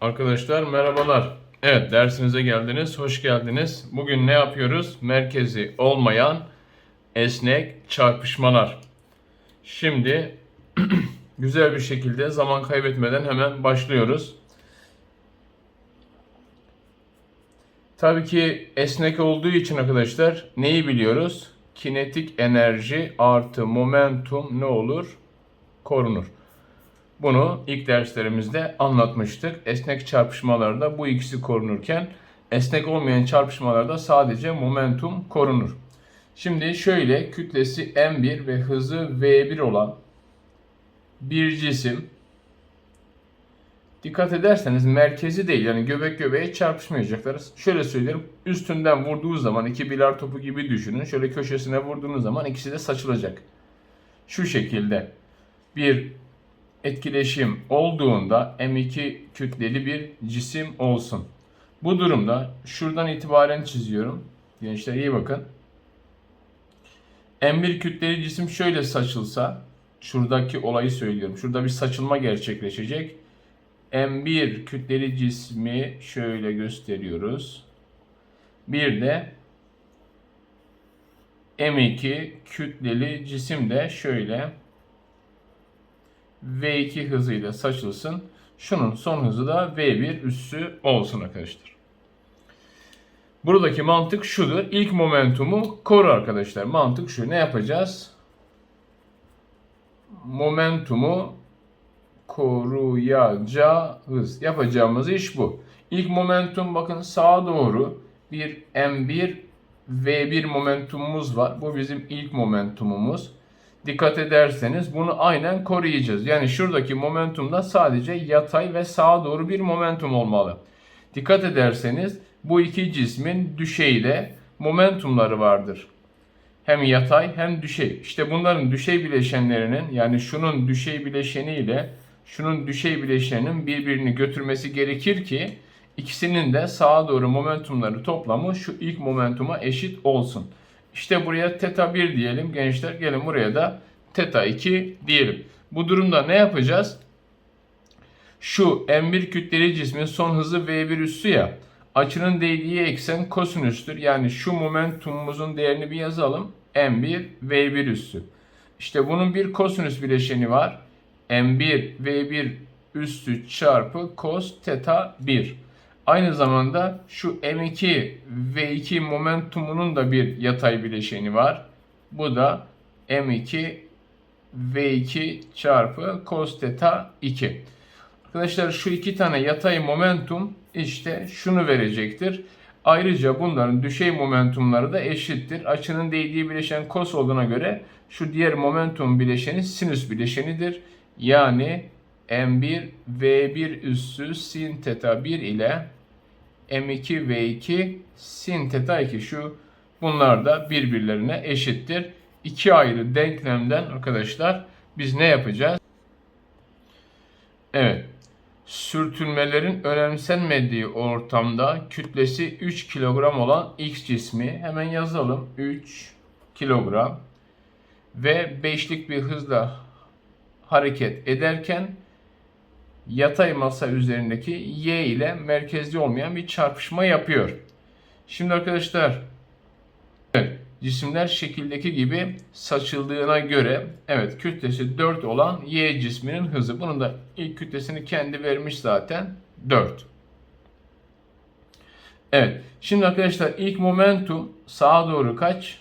Arkadaşlar merhabalar. Evet dersinize geldiniz. Hoş geldiniz. Bugün ne yapıyoruz? Merkezi olmayan esnek çarpışmalar. Şimdi güzel bir şekilde zaman kaybetmeden hemen başlıyoruz. Tabii ki esnek olduğu için arkadaşlar neyi biliyoruz? Kinetik enerji artı momentum ne olur? Korunur. Bunu ilk derslerimizde anlatmıştık. Esnek çarpışmalarda bu ikisi korunurken esnek olmayan çarpışmalarda sadece momentum korunur. Şimdi şöyle kütlesi m1 ve hızı v1 olan bir cisim dikkat ederseniz merkezi değil yani göbek göbeğe çarpışmayacaklar. Şöyle söylerim üstünden vurduğu zaman iki bilar topu gibi düşünün. Şöyle köşesine vurduğunuz zaman ikisi de saçılacak. Şu şekilde bir etkileşim olduğunda M2 kütleli bir cisim olsun. Bu durumda şuradan itibaren çiziyorum. Gençler iyi bakın. M1 kütleli cisim şöyle saçılsa, şuradaki olayı söylüyorum. Şurada bir saçılma gerçekleşecek. M1 kütleli cismi şöyle gösteriyoruz. Bir de M2 kütleli cisim de şöyle V2 hızıyla saçılsın. Şunun son hızı da V1 üssü olsun arkadaşlar. Buradaki mantık şudur. İlk momentumu koru arkadaşlar. Mantık şu. Ne yapacağız? Momentumu koruyacağız. Yapacağımız iş bu. İlk momentum bakın sağa doğru bir M1 V1 momentumumuz var. Bu bizim ilk momentumumuz dikkat ederseniz bunu aynen koruyacağız. Yani şuradaki momentumda sadece yatay ve sağa doğru bir momentum olmalı. Dikkat ederseniz bu iki cismin düşeyde momentumları vardır. Hem yatay hem düşey. İşte bunların düşey bileşenlerinin yani şunun düşey bileşeni ile şunun düşey bileşeninin birbirini götürmesi gerekir ki ikisinin de sağa doğru momentumları toplamı şu ilk momentuma eşit olsun. İşte buraya teta 1 diyelim gençler. Gelin buraya da teta 2 diyelim. Bu durumda ne yapacağız? Şu m1 kütleli cismin son hızı v1 üssü ya. Açının değdiği eksen kosinüstür. Yani şu momentumumuzun değerini bir yazalım. m1 v1 üssü. İşte bunun bir kosinüs bileşeni var. M1 v1 üssü çarpı cos teta 1. Aynı zamanda şu M2 V2 momentumunun da bir yatay bileşeni var. Bu da M2 V2 çarpı cos theta 2. Arkadaşlar şu iki tane yatay momentum işte şunu verecektir. Ayrıca bunların düşey momentumları da eşittir. Açının değdiği bileşen cos olduğuna göre şu diğer momentum bileşeni sinüs bileşenidir. Yani M1 V1 üssü sin theta 1 ile M2 V2 sin theta 2 şu bunlar da birbirlerine eşittir. İki ayrı denklemden arkadaşlar biz ne yapacağız? Evet. Sürtünmelerin önemsenmediği ortamda kütlesi 3 kilogram olan X cismi hemen yazalım. 3 kilogram ve 5'lik bir hızla hareket ederken yatay masa üzerindeki Y ile merkezli olmayan bir çarpışma yapıyor. Şimdi arkadaşlar cisimler şekildeki gibi saçıldığına göre evet kütlesi 4 olan Y cisminin hızı. Bunun da ilk kütlesini kendi vermiş zaten 4. Evet. Şimdi arkadaşlar ilk momentum sağa doğru kaç?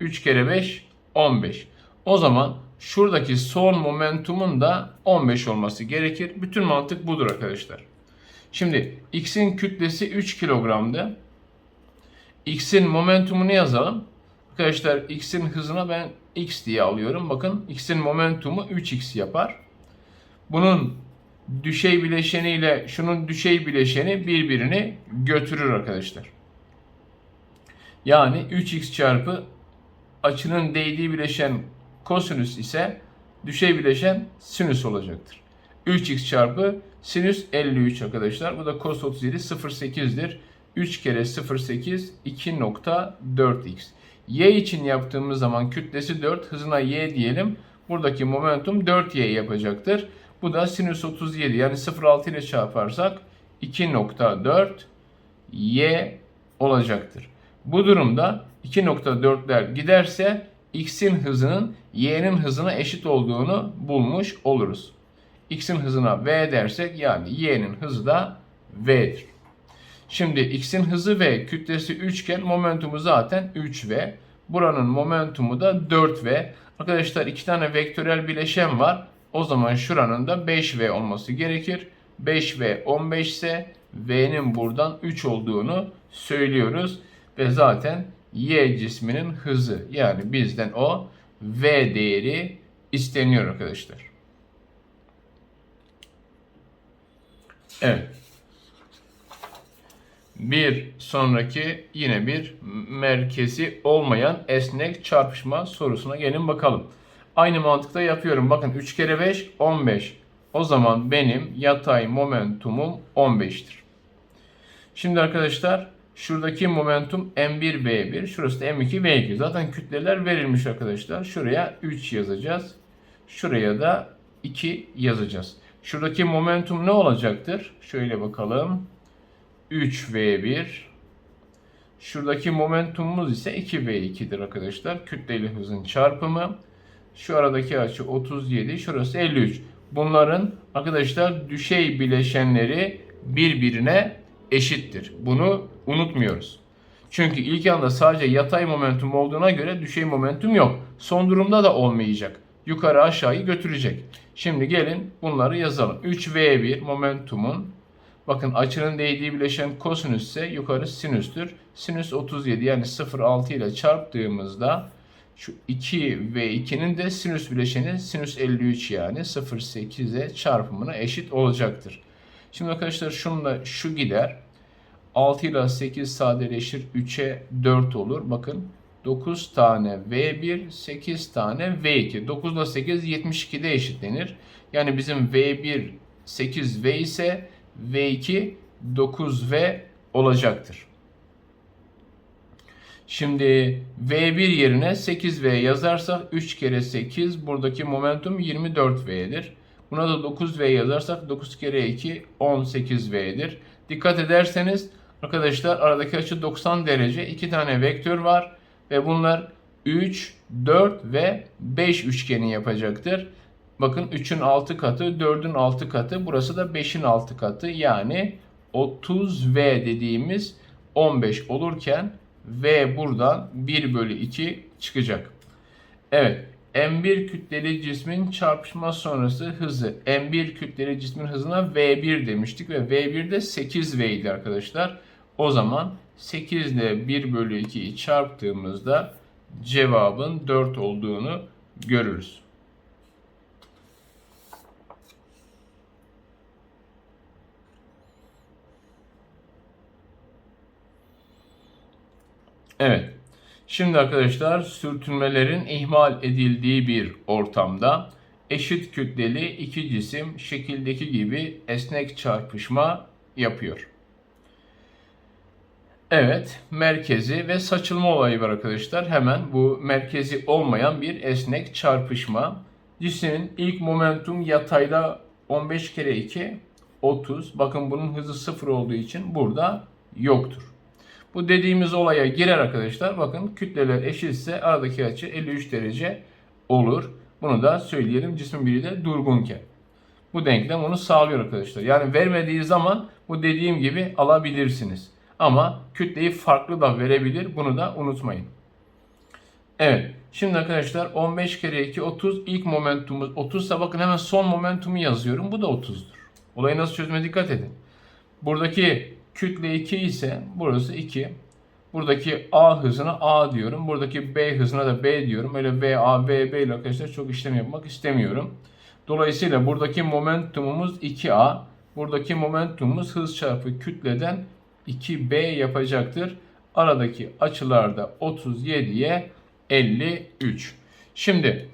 3 kere 5 15. O zaman şuradaki son momentumun da 15 olması gerekir. Bütün mantık budur arkadaşlar. Şimdi x'in kütlesi 3 kilogramdı. x'in momentumunu yazalım. Arkadaşlar x'in hızına ben x diye alıyorum. Bakın x'in momentumu 3x yapar. Bunun düşey bileşeni ile şunun düşey bileşeni birbirini götürür arkadaşlar. Yani 3x çarpı açının değdiği bileşen kosinüs ise düşey bileşen sinüs olacaktır. 3x çarpı sinüs 53 arkadaşlar. Bu da cos 37 0.8'dir. 3 kere 0,8 2.4x. Y için yaptığımız zaman kütlesi 4, hızına y diyelim. Buradaki momentum 4y yapacaktır. Bu da sinüs 37 yani 0,6 ile çarparsak 2.4 y olacaktır. Bu durumda 2.4'ler giderse x'in hızının y'nin hızına eşit olduğunu bulmuş oluruz. x'in hızına v dersek yani y'nin hızı da v'dir. Şimdi x'in hızı v, kütlesi 3 iken momentumu zaten 3v. Buranın momentumu da 4v. Arkadaşlar iki tane vektörel bileşen var. O zaman şuranın da 5v olması gerekir. 5v 15 ise v'nin buradan 3 olduğunu söylüyoruz. Ve zaten y cisminin hızı yani bizden o v değeri isteniyor arkadaşlar. Evet. Bir sonraki yine bir merkezi olmayan esnek çarpışma sorusuna gelin bakalım. Aynı mantıkta yapıyorum. Bakın 3 kere 5 15. O zaman benim yatay momentumum 15'tir. Şimdi arkadaşlar şuradaki momentum m1v1, şurası da m2v2. Zaten kütleler verilmiş arkadaşlar. Şuraya 3 yazacağız. Şuraya da 2 yazacağız. Şuradaki momentum ne olacaktır? Şöyle bakalım. 3v1 Şuradaki momentumumuz ise 2v2'dir arkadaşlar. Kütleli hızın çarpımı. Şu aradaki açı 37, şurası 53. Bunların arkadaşlar düşey bileşenleri birbirine eşittir. Bunu unutmuyoruz. Çünkü ilk anda sadece yatay momentum olduğuna göre düşey momentum yok. Son durumda da olmayacak. Yukarı aşağıyı götürecek. Şimdi gelin bunları yazalım. 3v1 momentumun Bakın açının değdiği bileşen kosinüs ise yukarı sinüstür. Sinüs 37 yani 0,6 ile çarptığımızda şu 2 ve 2'nin de sinüs bileşeni sinüs 53 yani 0,8'e çarpımına eşit olacaktır. Şimdi arkadaşlar şunla şu gider. 6 ile 8 sadeleşir 3'e 4 olur. Bakın 9 tane V1, 8 tane V2. 9 ile 8 72'de eşitlenir. Yani bizim V1 8V ise V2 9V olacaktır. Şimdi V1 yerine 8V yazarsak 3 kere 8 buradaki momentum 24V'dir. Buna da 9V yazarsak 9 kere 2 18V'dir. Dikkat ederseniz arkadaşlar aradaki açı 90 derece. 2 tane vektör var ve bunlar 3, 4 ve 5 üçgeni yapacaktır. Bakın 3'ün 6 katı, 4'ün 6 katı, burası da 5'in 6 katı. Yani 30V dediğimiz 15 olurken V buradan 1 bölü 2 çıkacak. Evet. M1 kütleli cismin çarpışma sonrası hızı. M1 kütleli cismin hızına V1 demiştik ve V1 de 8V idi arkadaşlar. O zaman 8 ile 1 bölü 2'yi çarptığımızda cevabın 4 olduğunu görürüz. Evet. Şimdi arkadaşlar sürtünmelerin ihmal edildiği bir ortamda eşit kütleli iki cisim şekildeki gibi esnek çarpışma yapıyor. Evet, merkezi ve saçılma olayı var arkadaşlar. Hemen bu merkezi olmayan bir esnek çarpışma. Cismin ilk momentum yatayda 15 kere 2 30. Bakın bunun hızı 0 olduğu için burada yoktur. Bu dediğimiz olaya girer arkadaşlar. Bakın kütleler eşitse aradaki açı 53 derece olur. Bunu da söyleyelim cismin biri de durgunken. Bu denklem onu sağlıyor arkadaşlar. Yani vermediği zaman bu dediğim gibi alabilirsiniz. Ama kütleyi farklı da verebilir. Bunu da unutmayın. Evet. Şimdi arkadaşlar 15 kere 2 30 ilk momentumumuz 30 ise bakın hemen son momentumu yazıyorum. Bu da 30'dur. Olayı nasıl çözüme dikkat edin. Buradaki Kütle 2 ise burası 2. Buradaki A hızına A diyorum. Buradaki B hızına da B diyorum. Öyle B, A, B, B ile arkadaşlar çok işlem yapmak istemiyorum. Dolayısıyla buradaki momentumumuz 2A. Buradaki momentumumuz hız çarpı kütleden 2B yapacaktır. Aradaki açılarda 37'ye 53. Şimdi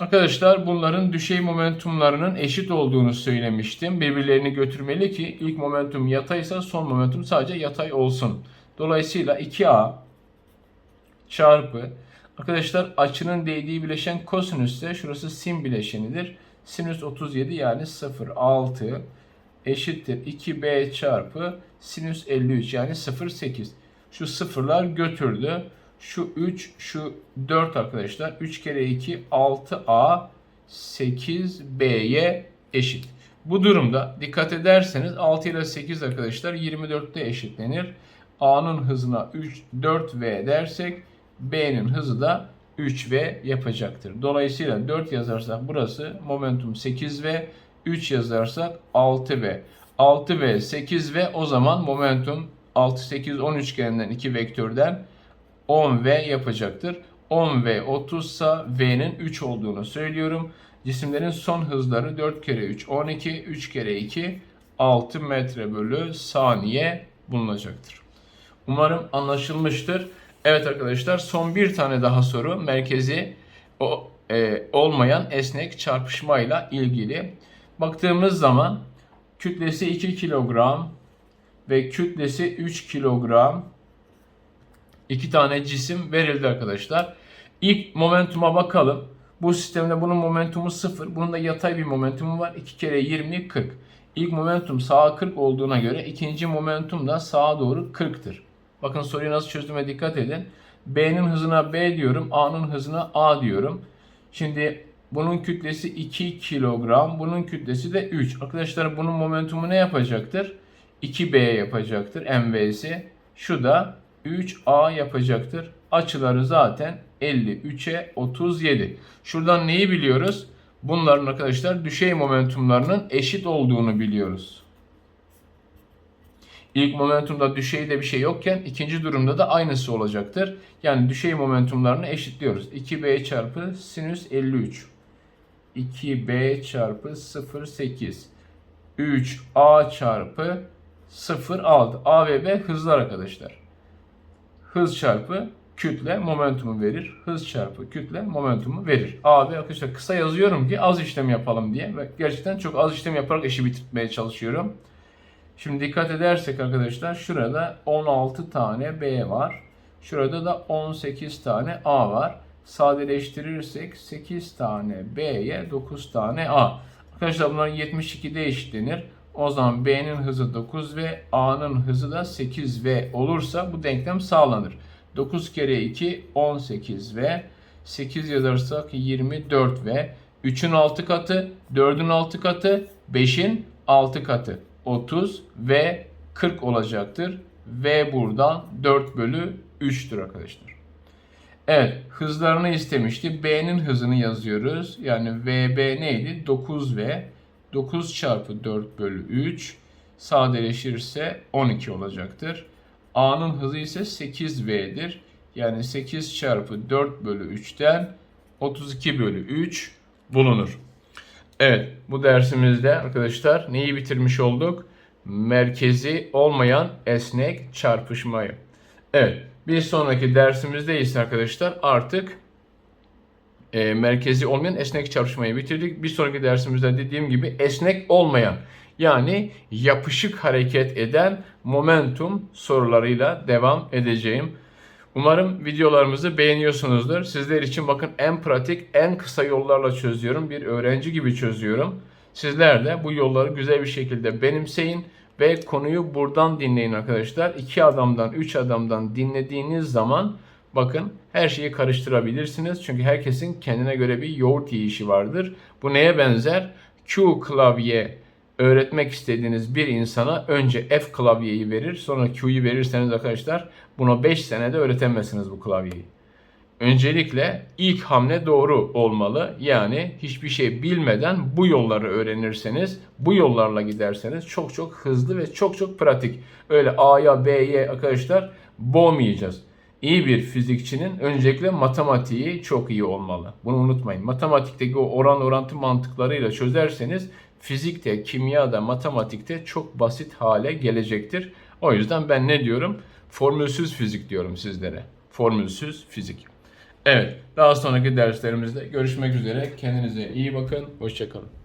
Arkadaşlar bunların düşey momentumlarının eşit olduğunu söylemiştim. Birbirlerini götürmeli ki ilk momentum yataysa son momentum sadece yatay olsun. Dolayısıyla 2a çarpı arkadaşlar açının değdiği bileşen kosinüsse şurası sin bileşenidir. Sinüs 37 yani 0 6 eşittir 2b çarpı sinüs 53 yani 0 8. Şu sıfırlar götürdü. Şu 3, şu 4 arkadaşlar. 3 kere 2 6a 8b'ye eşit. Bu durumda dikkat ederseniz 6 ile 8 arkadaşlar 24'te eşitlenir. A'nın hızına 3 4v dersek B'nin hızı da 3v yapacaktır. Dolayısıyla 4 yazarsak burası momentum 8v, 3 yazarsak 6v. 6v, 8v o zaman momentum 6, 8, 10 üçgeninden 2 vektörden 10v yapacaktır. 10v 30 sa v'nin 3 olduğunu söylüyorum. Cisimlerin son hızları 4 kere 3 12, 3 kere 2 6 metre bölü saniye bulunacaktır. Umarım anlaşılmıştır. Evet arkadaşlar son bir tane daha soru merkezi o, e, olmayan esnek çarpışmayla ilgili. Baktığımız zaman kütlesi 2 kilogram ve kütlesi 3 kilogram iki tane cisim verildi arkadaşlar. İlk momentuma bakalım. Bu sistemde bunun momentumu 0. Bunun da yatay bir momentumu var. 2 kere 20 40. İlk momentum sağa 40 olduğuna göre ikinci momentum da sağa doğru 40'tır. Bakın soruyu nasıl çözdüğüme dikkat edin. B'nin hızına B diyorum. A'nın hızına A diyorum. Şimdi bunun kütlesi 2 kilogram. Bunun kütlesi de 3. Arkadaşlar bunun momentumu ne yapacaktır? 2B yapacaktır. MV'si. Şu da 3A yapacaktır. Açıları zaten 53'e 37. Şuradan neyi biliyoruz? Bunların arkadaşlar düşey momentumlarının eşit olduğunu biliyoruz. İlk momentumda düşeyde bir şey yokken ikinci durumda da aynısı olacaktır. Yani düşey momentumlarını eşitliyoruz. 2b çarpı sinüs 53. 2b çarpı 0,8. 3a çarpı 0,6. a ve b hızlar arkadaşlar. Hız çarpı kütle momentumu verir. Hız çarpı kütle momentumu verir. A ve arkadaşlar kısa yazıyorum ki az işlem yapalım diye. Ve gerçekten çok az işlem yaparak işi bitirmeye çalışıyorum. Şimdi dikkat edersek arkadaşlar şurada 16 tane B var. Şurada da 18 tane A var. Sadeleştirirsek 8 tane B'ye 9 tane A. Arkadaşlar bunların 72'de eşitlenir. O zaman B'nin hızı 9 ve A'nın hızı da 8 v olursa bu denklem sağlanır. 9 kere 2 18 v 8 yazarsak 24 v 3'ün 6 katı, 4'ün 6 katı, 5'in 6 katı. 30 ve 40 olacaktır. V buradan 4 bölü 3'tür arkadaşlar. Evet hızlarını istemişti. B'nin hızını yazıyoruz. Yani VB neydi? 9V. 9 çarpı 4 bölü 3 sadeleşirse 12 olacaktır. A'nın hızı ise 8V'dir. Yani 8 çarpı 4 bölü 3'ten 32 bölü 3 bulunur. Evet bu dersimizde arkadaşlar neyi bitirmiş olduk? Merkezi olmayan esnek çarpışmayı. Evet bir sonraki dersimizde ise arkadaşlar artık e, merkezi olmayan esnek çarpışmayı bitirdik. Bir sonraki dersimizde dediğim gibi esnek olmayan yani yapışık hareket eden momentum sorularıyla devam edeceğim. Umarım videolarımızı beğeniyorsunuzdur. Sizler için bakın en pratik, en kısa yollarla çözüyorum. Bir öğrenci gibi çözüyorum. Sizler de bu yolları güzel bir şekilde benimseyin ve konuyu buradan dinleyin arkadaşlar. İki adamdan, üç adamdan dinlediğiniz zaman bakın her şeyi karıştırabilirsiniz. Çünkü herkesin kendine göre bir yoğurt yiyişi vardır. Bu neye benzer? Q klavye öğretmek istediğiniz bir insana önce F klavyeyi verir, sonra Q'yu verirseniz arkadaşlar buna 5 senede öğretemezsiniz bu klavyeyi. Öncelikle ilk hamle doğru olmalı. Yani hiçbir şey bilmeden bu yolları öğrenirseniz, bu yollarla giderseniz çok çok hızlı ve çok çok pratik. Öyle A'ya B'ye arkadaşlar boğmayacağız. İyi bir fizikçinin öncelikle matematiği çok iyi olmalı. Bunu unutmayın. Matematikteki o oran orantı mantıklarıyla çözerseniz fizikte, kimyada, matematikte çok basit hale gelecektir. O yüzden ben ne diyorum? Formülsüz fizik diyorum sizlere. Formülsüz fizik. Evet. Daha sonraki derslerimizde görüşmek üzere. Kendinize iyi bakın. Hoşçakalın.